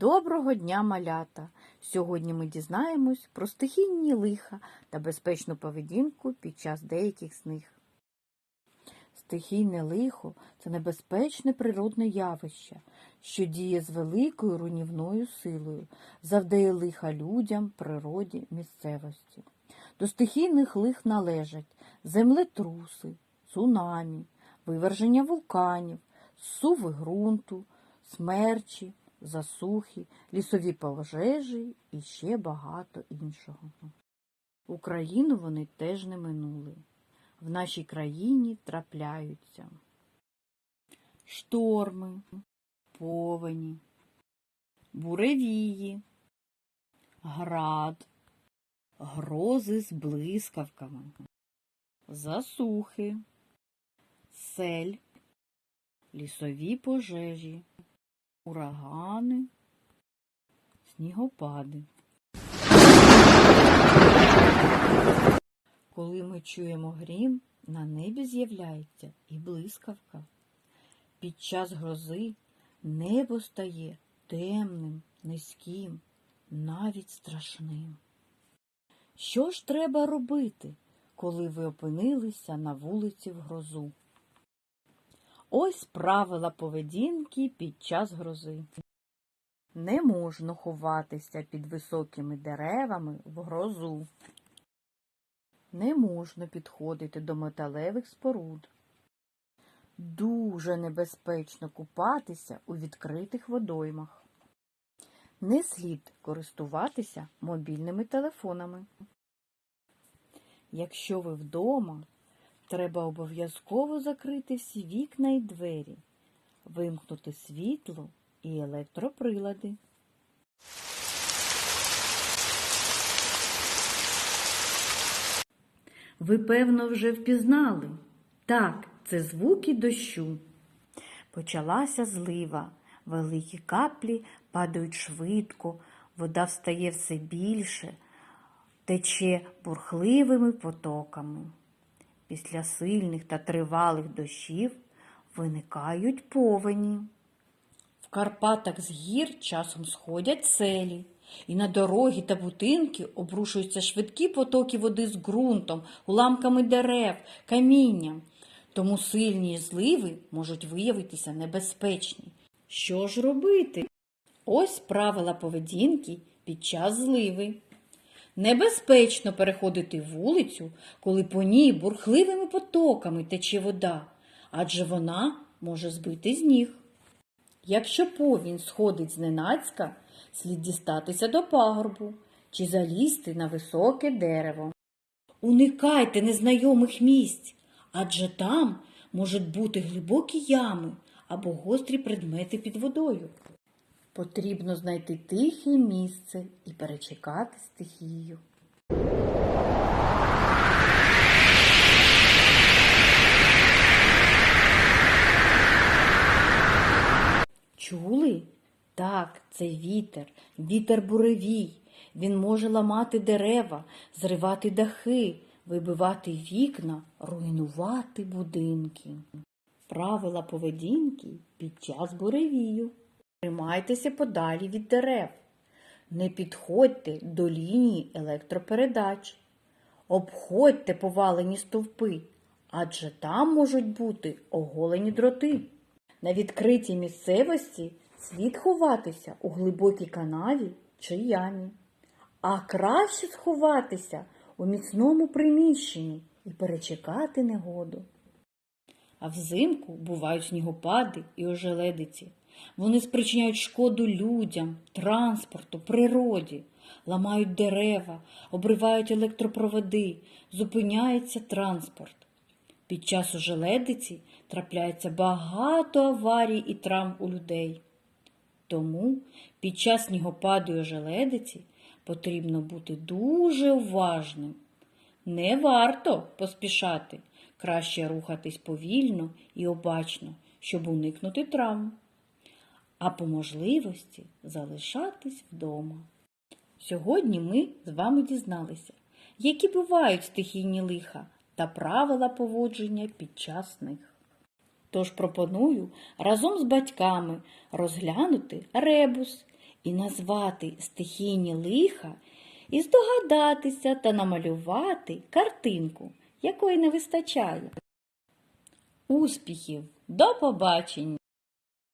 Доброго дня, малята! Сьогодні ми дізнаємось про стихійні лиха та безпечну поведінку під час деяких з них. Стихійне лихо це небезпечне природне явище, що діє з великою руйнівною силою, завдає лиха людям, природі, місцевості. До стихійних лих належать землетруси, цунамі, виверження вулканів, суви ґрунту, смерчі, засухи, лісові пожежі і ще багато іншого. Україну вони теж не минули. В нашій країні трапляються шторми, повені, буревії, град, грози з блискавками, засухи, сель, лісові пожежі, урагани, снігопади. Коли ми чуємо грім, на небі з'являється і блискавка. Під час грози небо стає темним, низьким, навіть страшним. Що ж треба робити, коли ви опинилися на вулиці в грозу? Ось правила поведінки під час грози. Не можна ховатися під високими деревами в грозу. Не можна підходити до металевих споруд. Дуже небезпечно купатися у відкритих водоймах. Не слід користуватися мобільними телефонами. Якщо ви вдома, треба обов'язково закрити всі вікна і двері, вимкнути світло і електроприлади. Ви, певно, вже впізнали. Так, це звуки дощу. Почалася злива. Великі каплі падають швидко, вода встає все більше, тече бурхливими потоками. Після сильних та тривалих дощів виникають повені. В Карпатах з гір часом сходять селі, і на дороги та будинки обрушуються швидкі потоки води з ґрунтом, уламками дерев, камінням. Тому сильні зливи можуть виявитися небезпечні. Що ж робити? Ось правила поведінки під час зливи. Небезпечно переходити вулицю, коли по ній бурхливими потоками тече вода, адже вона може збити з ніг. Якщо повінь сходить зненацька, слід дістатися до пагорбу чи залізти на високе дерево. Уникайте незнайомих місць, адже там можуть бути глибокі ями або гострі предмети під водою. Потрібно знайти тихе місце і перечекати стихію. Чули? Так, це вітер, вітер буревій. Він може ламати дерева, зривати дахи, вибивати вікна, руйнувати будинки. Правила поведінки під час буревію. Тримайтеся подалі від дерев. Не підходьте до лінії електропередач. Обходьте повалені стовпи, адже там можуть бути оголені дроти. На відкритій місцевості слід ховатися у глибокій канаві чи ямі, а краще сховатися у міцному приміщенні і перечекати негоду. А взимку бувають снігопади і ожеледиці. Вони спричиняють шкоду людям, транспорту, природі, ламають дерева, обривають електропроводи, зупиняється транспорт. Під час ожеледиці трапляється багато аварій і травм у людей. Тому під час снігопаду і ожеледиці потрібно бути дуже уважним. Не варто поспішати, краще рухатись повільно і обачно, щоб уникнути травм, а по можливості залишатись вдома. Сьогодні ми з вами дізналися, які бувають стихійні лиха та правила поводження під час них. Тож пропоную разом з батьками розглянути ребус і назвати стихійні лиха, і здогадатися та намалювати картинку, якої не вистачає. Успіхів! До побачення!